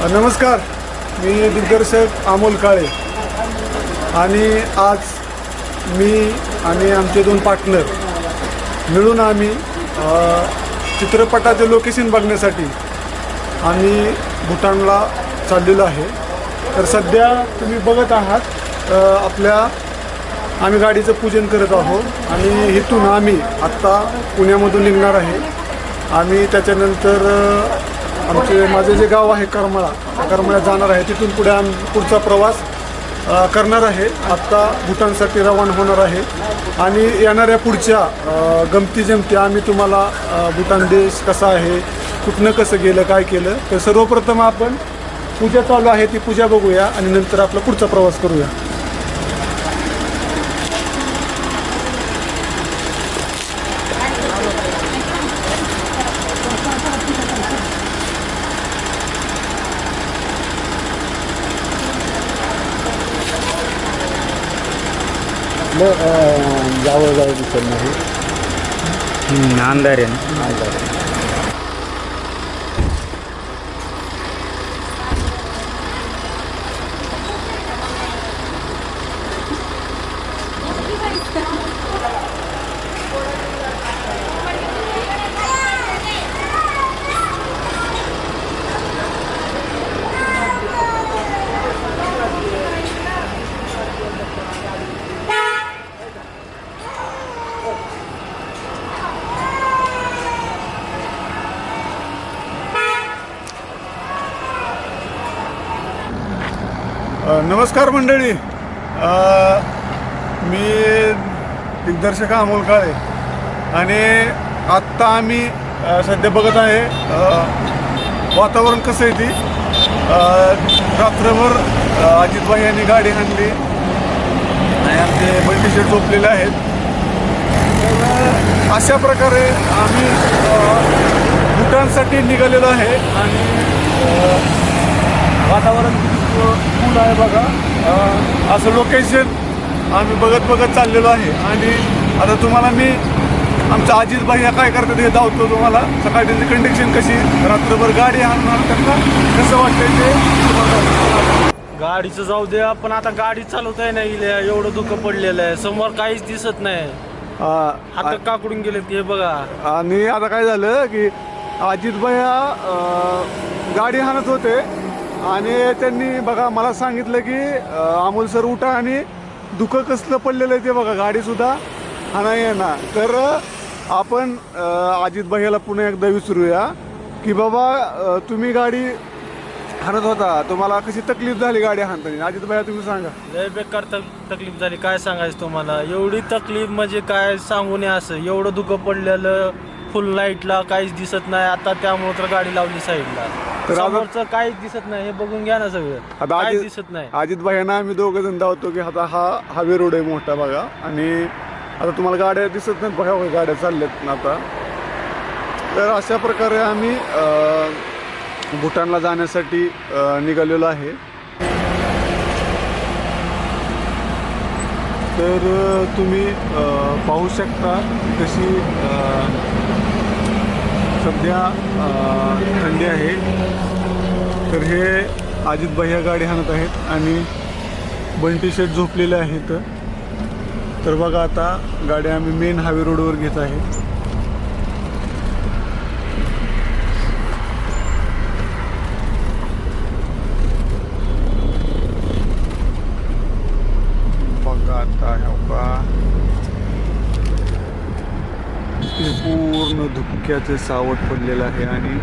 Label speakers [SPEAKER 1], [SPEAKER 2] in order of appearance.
[SPEAKER 1] नमस्कार. मी दिग्दर्शक अमोल काळे. आणि आज मी आणि आमचे दोन पार्टनर मिळून आम्ही चित्रपटाचे लोकेशन बघण्यासाठी आम्ही भूटानला चाललेलो आहे. तर सध्या तुम्ही बघत आहात आपल्या आम्ही गाडीचं पूजन करत आहोत आणि इथून आम्ही आत्ता पुण्यामधून निघणार आहे. आम्ही त्याच्यानंतर आमचे माझे जे गाव आहे करमळा त्या करमळ्यात जाणार आहे तिथून पुढे आम पुढचा प्रवास करणार आहे. आत्ता भूटानसाठी रवाना होणार आहे. आणि येणाऱ्या पुढच्या गमती जमती आम्ही तुम्हाला भूटान देश कसा आहे कुठनं कसं गेलं काय केलं तर सर्वप्रथम आपण पूजा चालू आहे ती पूजा बघूया आणि नंतर आपला पुढचा प्रवास करूया.
[SPEAKER 2] जावं जावं दिसत नाही.
[SPEAKER 3] अंधार आहे ना.
[SPEAKER 1] नमस्कार मंडळी. मी दिग्दर्शक अमोल काळे. आणि आत्ता आम्ही सध्या बघत आहे वातावरण कसं आहे ती. रात्रभर अ, अजितभाई यांनी गाडी आणली. आणि आमचे बंटी शेट झोपलेले आहेत. अशा प्रकारे आम्ही भूटानसाठी निघालेलो आहे. आणि वातावरण कूल आहे बघा. असं लोकेशन आम्ही बघत बघत चाललेलो आहे. आणि आता तुम्हाला मी आमच्या अजित भाई काय करतात हे धावतो तुम्हाला. सकाळी त्यांची कंडिशन कशी? रात्रभर गाडी आणणार त्यांना. कसं वाटतंय ते.
[SPEAKER 4] गाडीचं जाऊ दे पण आता गाडी चालवता नाही एवढं दुःख पडलेलं आहे. समोर काहीच दिसत नाही.
[SPEAKER 1] आ-
[SPEAKER 4] हात काकडून गेलेत हे बघा.
[SPEAKER 1] आणि आता काय झालं की अजित भैया अं, गाडी हाणत होते. आणि त्यांनी बघा मला सांगितलं की अमोल सर उठा आणि दुःखं कसलं पडलेलं आहे ते बघा गाडीसुद्धा. हाणा येणार. तर आपण अजित भैयाला पुन्हा एकदा विचारूया की बाबा तुम्ही गाडी हाणत होता. तुम्हाला कशी तकलीफ झाली गाडी हाणताना? अजित भैया तुम्ही सांगा.
[SPEAKER 4] लय बेकार तक- तकलीफ झाली. काय सांगायचं तुम्हाला? एवढी तकलीफ म्हणजे काय सांगू नये असं. एवढं दुःख पडलेलं फुल लाईटला काहीच दिसत नाही. आता त्यामुळं तर गाडी लावली साईडला
[SPEAKER 1] तर आता-
[SPEAKER 4] समोरचं काहीच दिसत नाही हे बघून घ्या ना सगळं.
[SPEAKER 1] आता
[SPEAKER 4] काहीच
[SPEAKER 1] अजित
[SPEAKER 4] दिसत नाही.
[SPEAKER 1] अजित भाईंना आम्ही दोघं जण धावतो की आता हा हावे रोड आहे मोठा बघा. आणि आता तुम्हाला गाड्या दिसत नाहीत बघा बघा गाड्या चालल्यात ना आता. तर अशा प्रकारे आम्ही अं, भूटानला जाण्यासाठी अं, निघालेलो आहे. तर अं, तुम्ही अं, पाहू शकता कशी अं, सध्या थंडी आहे. तर हे अजित भैया गाडी हाणत आहेत आणि बंटी शेट झोपलेले आहेत तर बघा आता गाड्या आम्ही मेन हायवे रोडवर घेत आहे. बघा आता ह्या पूर्ण धुक्याचे सावट पडलेलं आहे आणि